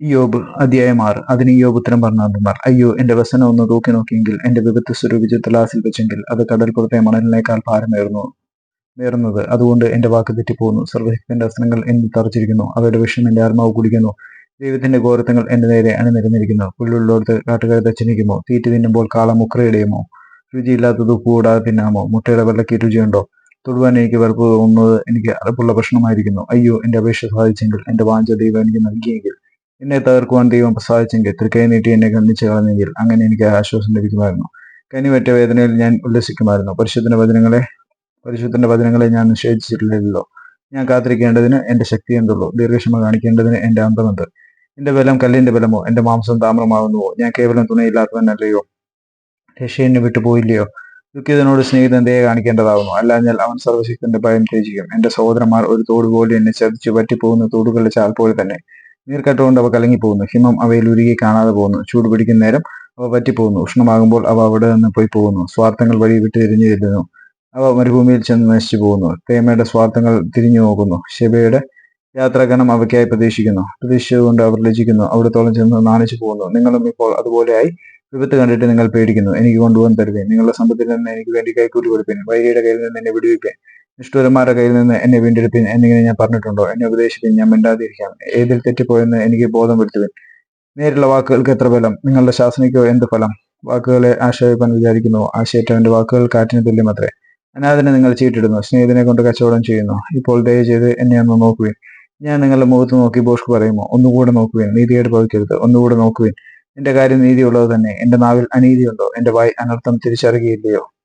യോബ് അധ്യായം ആറ്. അതിന് യോബ് ഉത്തരം പറഞ്ഞാൽ അയ്യോ എന്റെ വ്യസനം ഒന്ന് തൂക്കി നോക്കിയെങ്കിൽ എന്റെ വിപത്ത് സ്വരൂപിച്ച് തലാസിൽ വെച്ചെങ്കിൽ അത് കടൽപ്പുറത്തെ മണലിനേക്കാൾ ഭാരമേറുന്നു നേറുന്നത് അതുകൊണ്ട് എന്റെ വാക്ക് തെറ്റിപ്പോകുന്നു. സർവശക്തിന്റെ വസനങ്ങൾ എന്നിൽ തറച്ചിരിക്കുന്നു. അവയുടെ വിഷം എന്റെ ആത്മാവ് കുടിക്കുന്നു. ദൈവത്തിന്റെ ഘോരത്തങ്ങൾ എന്റെ നേരെ അണിനിരന്നിരിക്കുന്നു. പുല്ലുള്ളോടത്ത് കാട്ടുകാരെ ചിനിക്കുമോ തീറ്റ തിന്നുമ്പോൾ കാള മുക്രയിടയുമോ രുചിയില്ലാത്തത് കൂടാതെ തിന്നാമോ? മുട്ടയുടെ വെള്ളയ്ക്ക് രുചിയുണ്ടോ? തൊടുവാൻ എനിക്ക് വെറുപ്പ് തോന്നുന്നത് എനിക്ക് അറപ്പുള്ള പ്രശ്നമായിരിക്കുന്നു അയ്യോ എന്റെ അപേക്ഷ സാധിച്ചെങ്കിൽ എന്റെ വാഞ്ച ദൈവം എനിക്ക് നൽകിയെങ്കിൽ എന്നെ തകർക്കുവാൻ ദൈവം സാധിച്ചെങ്കിൽ തൃക്കൈ നീട്ടി എന്നെ ഖണ്ഡിച്ച് കളഞ്ഞെങ്കിൽ അങ്ങനെ എനിക്ക് ആശ്വാസം ലഭിക്കുമായിരുന്നു. കനിവറ്റ വേദനയിൽ ഞാൻ ഉല്ലസിക്കുമായിരുന്നു. പരിശുദ്ധന്റെ വചനങ്ങളെ പരിശുദ്ധന്റെ വചനങ്ങളെ ഞാൻ നിഷേധിച്ചിട്ടില്ലല്ലോ. ഞാൻ കാത്തിരിക്കേണ്ടതിന് എന്റെ ശക്തി എന്തുള്ളൂ? ദീർഘക്ഷമ കാണിക്കേണ്ടതിന് എന്റെ അന്തമെന്ത് എന്റെ ബലം കല്ലിന്റെ ബലമോ? എന്റെ മാംസം താമ്രമാകുന്നുവോ? ഞാൻ കേവലം തുണയില്ലാത്തവനല്ലയോ? രക്ഷയെന്നെ വിട്ടുപോയില്ലയോ ദുഃഖിതനോട് സ്നേഹിതൻ ദയ കാണിക്കേണ്ടതാകുന്നു. അല്ലാഞ്ഞാൽ അവൻ സർവശക്തന്റെ ഭയം ത്യജിക്കും. എന്റെ സഹോദരന്മാർ ഒരു തോട് പോലെ എന്നെ ചതിച്ചു പറ്റിപ്പോകുന്ന തോടുകളുടെ ചാൽ പോലെ തന്നെ. നീർക്കട്ടുകൊണ്ട് അവ കലങ്ങിപ്പോകുന്നു. ഹിമം അവയിൽ ഉരുകി കാണാതെ പോകുന്നു. ചൂട് പിടിക്കുന്ന നേരം അവ പറ്റിപ്പോകുന്നു ഉഷ്ണമാകുമ്പോൾ അവ അവിടെ നിന്ന് പോയി പോകുന്നു. സ്വാർത്ഥങ്ങൾ വഴി വിട്ട് തിരിഞ്ഞു ചെല്ലുന്നു. അവ മരുഭൂമിയിൽ ചെന്ന് നശിച്ചു പോകുന്നു. തേമയുടെ സ്വാർത്ഥങ്ങൾ തിരിഞ്ഞു നോക്കുന്നു. ശിവയുടെ യാത്രാഗണം അവയ്ക്കായി പ്രതീക്ഷിക്കുന്നു. പ്രതീക്ഷിച്ചുകൊണ്ട് അവർ ലജിക്കുന്നു അവിടത്തോളം ചെന്ന് നാണിച്ചു പോകുന്നു. നിങ്ങളും ഇപ്പോൾ അതുപോലെയായി വിപത്ത് കണ്ടിട്ട് നിങ്ങൾ പേടിക്കുന്നു. എനിക്ക് കൊണ്ടുപോകാൻ തരുവേ നിങ്ങളുടെ സമ്പത്തിൽ നിന്ന് എനിക്ക് വേണ്ടി കൈക്കൂലി കൊടുപ്പേൻ. വൈകിയുടെ കയ്യിൽ നിന്ന് എന്നെ വിടുവിപ്പേൻ. നിഷ്ഠൂരന്മാരുടെ കയ്യിൽ നിന്ന് എന്നെ വീണ്ടെടുപ്പിൻ എന്നിങ്ങനെ ഞാൻ പറഞ്ഞിട്ടുണ്ടോ? എന്നെ ഉപദേശിപ്പിൻ ഞാൻ മിണ്ടാതിരിക്കാം. ഏതിൽ തെറ്റിപ്പോയെന്ന് എനിക്ക് ബോധം വരുത്തുവിൻ നേരിലുള്ള വാക്കുകൾക്ക് എത്ര ഫലം നിങ്ങളുടെ ശാസനയ്ക്കോ എന്ത് ഫലം? വാക്കുകളെ ആശ്രയിപ്പാൻ വിചാരിക്കുന്നു. ആശയറ്റവന്റെ വാക്കുകൾ കാറ്റിന് തുല്യമത്രേ. അനാഥനെ നിങ്ങൾ ചീട്ടിടുന്നു. സ്നേഹിതനെ കൊണ്ട് കച്ചവടം ചെയ്യുന്നു. ഇപ്പോൾ ദയ ചെയ്ത് എന്നെ ഒന്ന് നോക്കുവിൻ. ഞാൻ നിങ്ങളുടെ മുഖത്ത് നോക്കി ബോഷ്ക്ക് പറയുമോ? ഒന്നുകൂടെ നോക്കുവിൻ. നീതിയോട് ഭവിക്കരുത് ഒന്നുകൂടെ നോക്കുവിൻ. എന്റെ കാര്യം നീതിയുള്ളത് തന്നെ. എന്റെ നാവിൽ അനീതിയുണ്ടോ? എന്റെ വായ് അനർത്ഥം തിരിച്ചറിയുകയില്ലയോ?